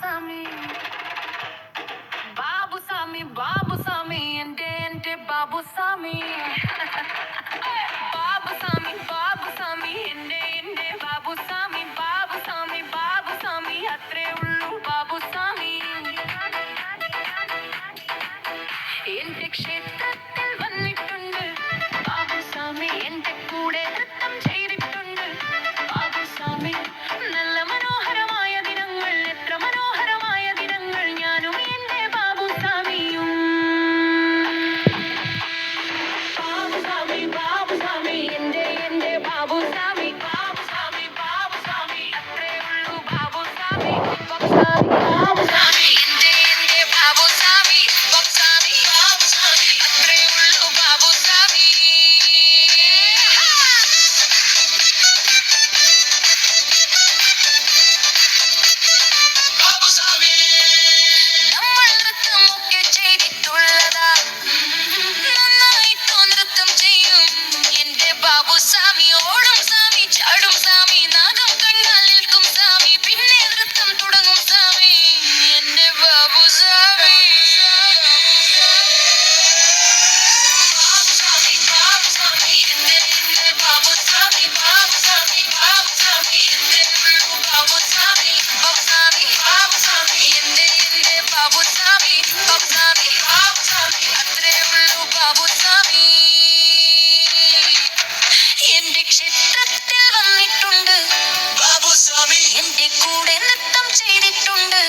Sami. Babu Sami, Babu Sami, and Dante Babu Sami. Babu Sami, Babu Sami, and Dante Babu Sami. Babu Sami, Babu Sami, Atre Ullu Babu Sami. Intik Shetra. എന്റെ കൂടെ നൃത്തം ചെയ്തിട്ടുണ്ട്.